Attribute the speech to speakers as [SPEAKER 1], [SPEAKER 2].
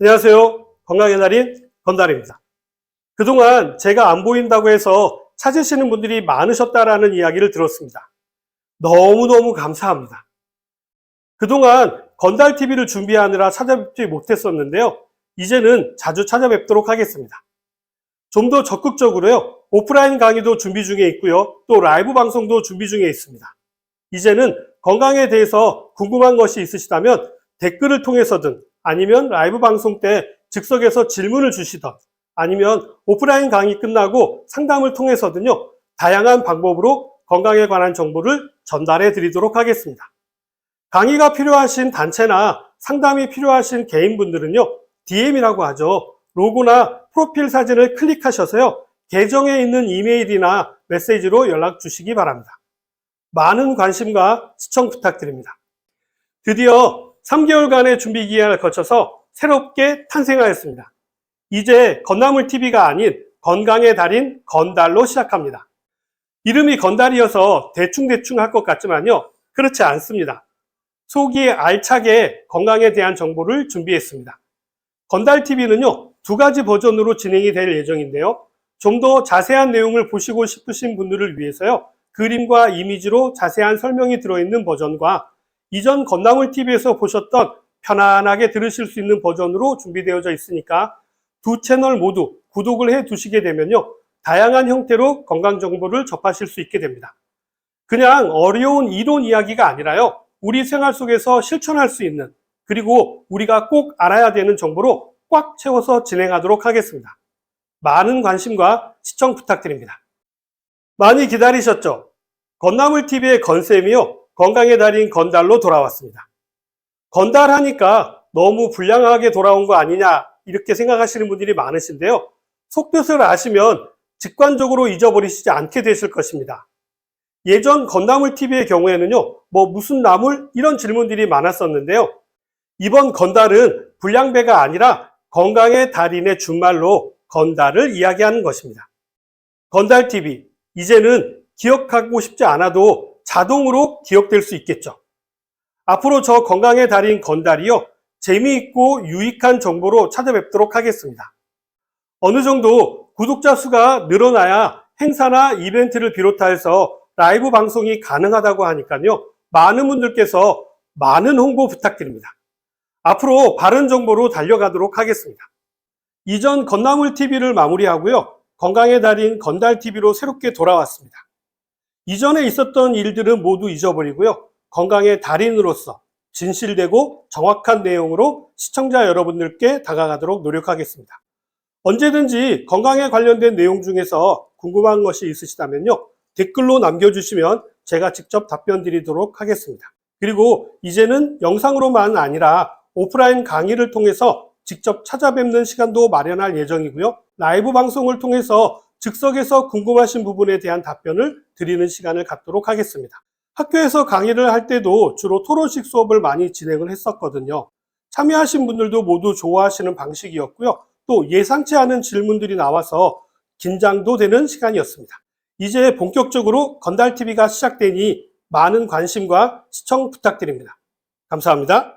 [SPEAKER 1] 안녕하세요. 건강의 달인 건달입니다. 그동안 제가 안 보인다고 해서 찾으시는 분들이 많으셨다라는 이야기를 들었습니다. 너무너무 감사합니다. 그동안 건달TV를 준비하느라 찾아뵙지 못했었는데요. 이제는 자주 찾아뵙도록 하겠습니다. 좀 더 적극적으로요. 오프라인 강의도 준비 중에 있고요. 또 라이브 방송도 준비 중에 있습니다. 이제는 건강에 대해서 궁금한 것이 있으시다면 댓글을 통해서든 아니면 라이브 방송 때 즉석에서 질문을 주시던 아니면 오프라인 강의 끝나고 상담을 통해서든요. 다양한 방법으로 건강에 관한 정보를 전달해 드리도록 하겠습니다. 강의가 필요하신 단체나 상담이 필요하신 개인분들은요. DM이라고 하죠. 로고나 프로필 사진을 클릭하셔서요. 계정에 있는 이메일이나 메시지로 연락 주시기 바랍니다. 많은 관심과 시청 부탁드립니다. 드디어 3개월간의 준비 기간을 거쳐서 새롭게 탄생하였습니다. 이제 건나물 TV가 아닌 건강의 달인 건달로 시작합니다. 이름이 건달이어서 대충대충 할 것 같지만요. 그렇지 않습니다. 속이 알차게 건강에 대한 정보를 준비했습니다. 건달 TV는요, 두 가지 버전으로 진행이 될 예정인데요. 좀 더 자세한 내용을 보시고 싶으신 분들을 위해서요, 그림과 이미지로 자세한 설명이 들어있는 버전과 이전 건나물 TV에서 보셨던 편안하게 들으실 수 있는 버전으로 준비되어져 있으니까 두 채널 모두 구독을 해 두시게 되면요. 다양한 형태로 건강 정보를 접하실 수 있게 됩니다. 그냥 어려운 이론 이야기가 아니라요. 우리 생활 속에서 실천할 수 있는 그리고 우리가 꼭 알아야 되는 정보로 꽉 채워서 진행하도록 하겠습니다. 많은 관심과 시청 부탁드립니다. 많이 기다리셨죠? 건나물 TV의 건쌤이요. 건강의 달인 건달로 돌아왔습니다. 건달 하니까 너무 불량하게 돌아온 거 아니냐 이렇게 생각하시는 분들이 많으신데요. 속뜻을 아시면 직관적으로 잊어버리시지 않게 되실 것입니다. 예전 건나물 TV의 경우에는요, 뭐 무슨 나물 이런 질문들이 많았었는데요. 이번 건달은 불량배가 아니라 건강의 달인의 준말로 건달을 이야기하는 것입니다. 건달 TV 이제는 기억하고 싶지 않아도 자동으로 기억될 수 있겠죠. 앞으로 저 건강의 달인 건달이요. 재미있고 유익한 정보로 찾아뵙도록 하겠습니다. 어느 정도 구독자 수가 늘어나야 행사나 이벤트를 비롯해서 라이브 방송이 가능하다고 하니까요. 많은 분들께서 많은 홍보 부탁드립니다. 앞으로 바른 정보로 달려가도록 하겠습니다. 이전 건나물 TV를 마무리하고요. 건강의 달인 건달 TV로 새롭게 돌아왔습니다. 이전에 있었던 일들은 모두 잊어버리고요. 건강의 달인으로서 진실되고 정확한 내용으로 시청자 여러분들께 다가가도록 노력하겠습니다. 언제든지 건강에 관련된 내용 중에서 궁금한 것이 있으시다면요. 댓글로 남겨주시면 제가 직접 답변 드리도록 하겠습니다. 그리고 이제는 영상으로만 아니라 오프라인 강의를 통해서 직접 찾아뵙는 시간도 마련할 예정이고요. 라이브 방송을 통해서 즉석에서 궁금하신 부분에 대한 답변을 드리는 시간을 갖도록 하겠습니다. 학교에서 강의를 할 때도 주로 토론식 수업을 많이 진행을 했었거든요. 참여하신 분들도 모두 좋아하시는 방식이었고요. 또 예상치 않은 질문들이 나와서 긴장도 되는 시간이었습니다. 이제 본격적으로 건달TV가 시작되니 많은 관심과 시청 부탁드립니다. 감사합니다.